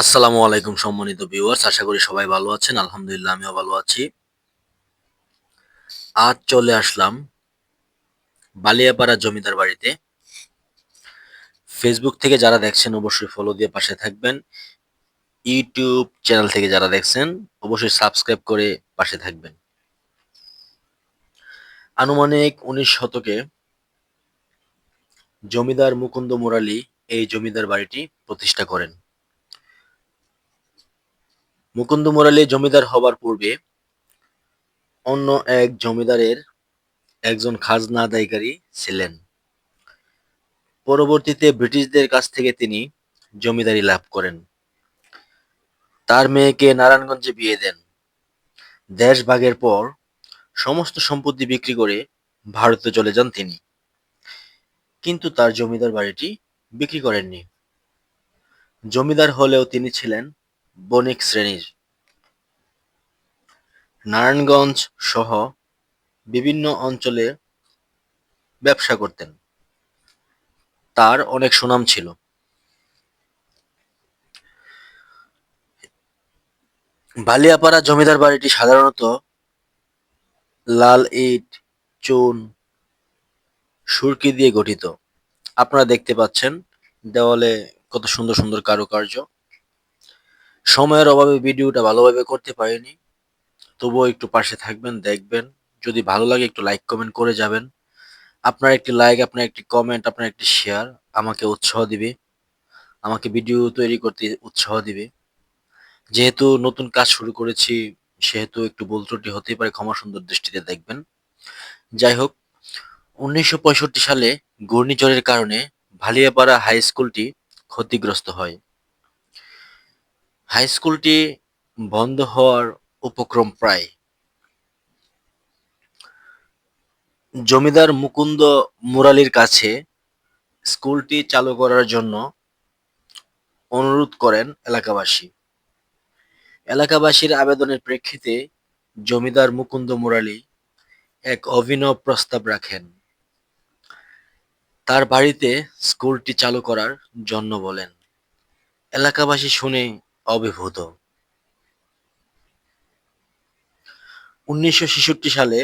আসসালামু আলাইকুম, সম্মানিত ভিউয়ার্স আশা করি সবাই ভালো আছেন। আলহামদুলিল্লাহ, আমিও ভালো আছি। আজ চলে আসলাম বালিয়াপাড়া জমিদার বাড়িতে। ফেসবুক থেকে যারা দেখছেন, অবশ্যই ফলো দিয়ে পাশে থাকবেন। ইউটিউব চ্যানেল থেকে যারা দেখছেন, অবশ্যই সাবস্ক্রাইব করে পাশে থাকবেন। আনুমানিক উনিশ শতকে জমিদার মুকুন্দ মুরালি এই জমিদার বাড়িটি প্রতিষ্ঠা করেন। মুকুন্দ মুরালি জমিদার হবার পূর্বে অন্য এক জমিদারের একজন খাজনা আদায়কারী ছিলেন। পরবর্তীতে ব্রিটিশদের কাছ থেকে তিনি জমিদারি লাভ করেন। তার মেয়েকে নারায়ণগঞ্জে বিয়ে দেন। দেশ ভাগের পর সমস্ত সম্পত্তি বিক্রি করে ভারতে চলে যান তিনি। কিন্তু তার জমিদার বাড়িটি বিক্রি করেননি। জমিদার হলেও তিনি ছিলেন বণিক শ্রেণির। নারায়ণগঞ্জ সহ বিভিন্ন অঞ্চলে ব্যবসা করতেন। তার অনেক সুনাম ছিল। বালিয়াপাড়া জমিদার বাড়িটি সাধারণত লাল ইট, চুন, সুরকি দিয়ে গঠিত। আপনারা দেখতে পাচ্ছেন দেওয়ালে কত সুন্দর সুন্দর কারুকার্য। সময়ের অভাবে ভিডিওটা ভালোভাবে করতে পারিনি। তবুও একটু পাশে থাকবেন, দেখবেন। যদি ভালো লাগে একটু লাইক কমেন্ট করে যাবেন। আপনার একটি লাইক আপনার একটি কমেন্ট আপনার একটি শেয়ার আমাকে উৎসাহ দিবে। আমাকে ভিডিও তৈরি করতে উৎসাহ দিবে। যেহেতু নতুন কাজ শুরু করেছি, সেহেতু একটু ভুল ত্রুটি হতেই পারে, ক্ষমা সুন্দর দৃষ্টিতে দেখবেন। যাই হোক, উনিশশো পঁয়ষট্টি সালে ঘূর্ণিঝড়ের কারণে ভালিয়াপাড়া হাই স্কুলটি ক্ষতিগ্রস্ত হয়। হাই স্কুলটি বন্ধ হওয়ার উপক্রম প্রায়। জমিদার মুকুন্দ মুরালির কাছে স্কুলটি চালু করার জন্য অনুরোধ করেন এলাকাবাসী। এলাকাবাসীর আবেদনের প্রেক্ষিতে জমিদার মুকুন্দ মুরালি এক অভিনব প্রস্তাব রাখেন। তার বাড়িতে স্কুলটি চালু করার জন্য বলেন। এলাকাবাসী শুনে অভিভূত উনিশশো সালে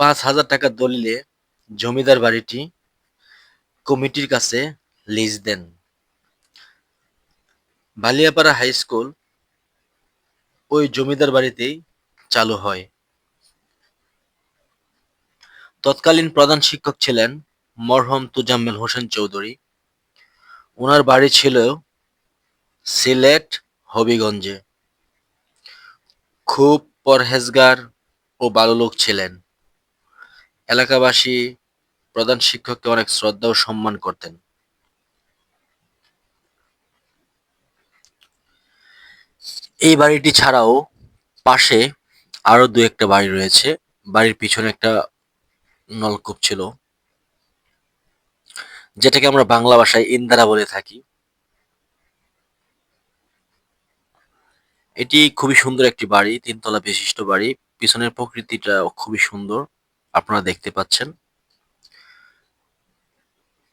পাঁচ হাজার টাকা দলিলে জমিদার বাড়িটি কমিটির কাছে লিজ দেন। বালিয়াপাড়া হাই স্কুল ওই জমিদার বাড়িতেই চালু হয়। তৎকালীন প্রধান শিক্ষক ছিলেন মরহম তুজাম্মেল হোসেন চৌধুরী। ওনার বাড়ি ছিল সিলেট, হবিগঞ্জে। খুব পরহেজগার ও ভালো লোক ছিলেন। এলাকাবাসী প্রধান শিক্ষককে অনেক শ্রদ্ধা ও সম্মান করতেন। এই বাড়িটি ছাড়াও পাশে আরও দু একটা বাড়ি রয়েছে। বাড়ির পিছনে একটা নলকূপ ছিল, যেটাকে আমরা বাংলা ভাষায় ইন্দারা বলে থাকি। এটি খুবই সুন্দর একটি বাড়ি, তিনতলা বিশিষ্ট বাড়ি। পিছনের প্রকৃতিটা খুবই সুন্দর, আপনারা দেখতে পাচ্ছেন।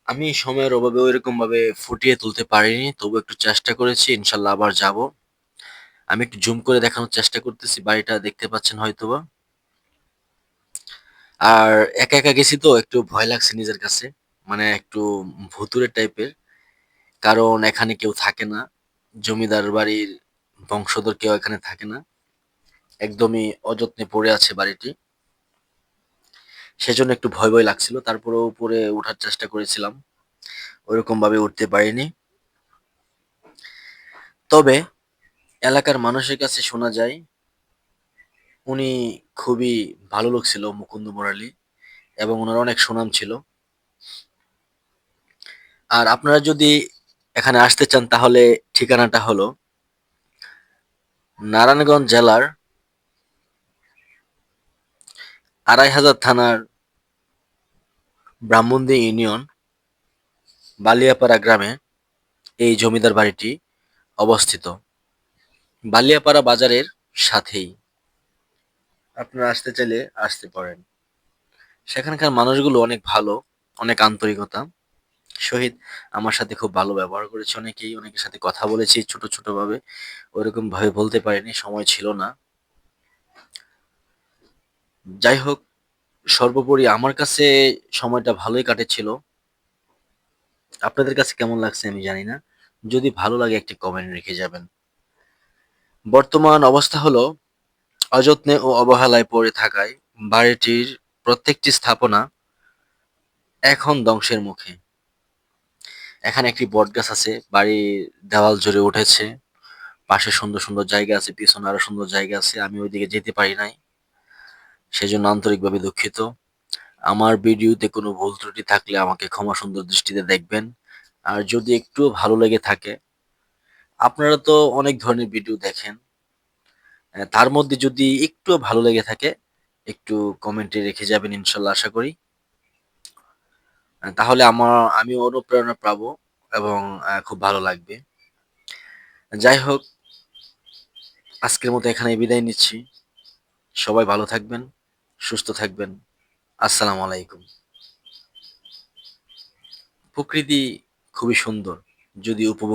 আমি সময়ের অভাবে ওইরকম ভাবে ফুটিয়ে তুলতে পারিনি, তবু একটু চেষ্টা করেছি, ইনশাল্লাহ আবার যাব। আমি একটু জুম করে দেখানোর চেষ্টা করতেছি, বাড়িটা দেখতে পাচ্ছেন হয়তোবা। আর একা একা গেছি তো, একটু ভয় লাগছে নিজের কাছে মানে একটু ভুতুরের টাইপের কারণ এখানে কেউ থাকে না, জমিদার বাড়ির বংশধর কেউ এখানে থাকে না। একদমই অযত্নে পড়ে আছে বাড়িটি। সেজন্য একটু ভয় ভয় লাগছিল। তারপরে উপরে ওঠার চেষ্টা করেছিলাম। ওইরকম ভাবে উঠতে পারিনি। তবে এলাকার মানুষের কাছে শোনা যায়, উনি খুবই ভালো লোক ছিল, মুকুন্দ মুরালি এবং ওনার অনেক সুনাম ছিল। আর আপনারা যদি এখানে আসতে চান, তাহলে ঠিকানাটা হলো নারায়ণগঞ্জ জেলার আড়াই হাজার থানার ব্রাহ্মণদী ইউনিয়ন, বালিয়াপাড়া গ্রামে এই জমিদার বাড়িটি অবস্থিত। বালিয়াপাড়া বাজারের সাথেই। আপনারা আসতে চাইলে আসতে পারেন। সেখানকার মানুষগুলো অনেক ভালো, অনেক আন্তরিকতা। শহীদ আমার সাথে খুব ভালো ব্যবহার করেছে অনেকেই, অনেকের সাথে কথা বলেছি, ছোট ছোট ভাবে ওইরকম ভাবে বলতে পারিনি, সময় ছিল না। যাই হোক, সর্বোপরি আমার কাছে সময়টা ভালোই কাটেছিল। আপনাদের কাছে কেমন লাগছে আমি জানি না। যদি ভালো লাগে একটি কমেন্ট রেখে যাবেন। বর্তমান অবস্থা হলো, অযত্নে ও অবহেলায় পড়ে থাকায় বাড়িটির প্রত্যেকটি স্থাপনা এখন ধ্বংসের মুখে। এখানে একটি বটগাছ আছে, বাড়ির দেওয়াল জুড়ে উঠেছে। পাশে সুন্দর সুন্দর জায়গা আছে, পিছনে আরও সুন্দর জায়গা আছে, আমি ওইদিকে যেতে পারি নাই। সেজন্য আন্তরিকভাবে দুঃখিত। আমার ভিডিওতে কোনো ভুল ত্রুটি থাকলে আমাকে ক্ষমা সুন্দর দৃষ্টিতে দেখবেন। আর যদি একটু ভালো লেগে থাকে, আপনারা তো অনেক ধরনের ভিডিও দেখেন। তার মধ্যে যদি একটু ভালো লেগে থাকে, একটু কমেন্টে রেখে যাবেন ইনশাল্লাহ, আশা করি। তাহলে আমার, আমি অনুপ্রেরণা পাবো এবং খুব ভালো লাগবে। যাই হোক, আজকের মতো এখানে বিদায় নিচ্ছি। সবাই ভালো থাকবেন, সুস্থ থাকবেন। আসসালামু আলাইকুম। প্রকৃতি খুবই সুন্দর যদি উপভোগ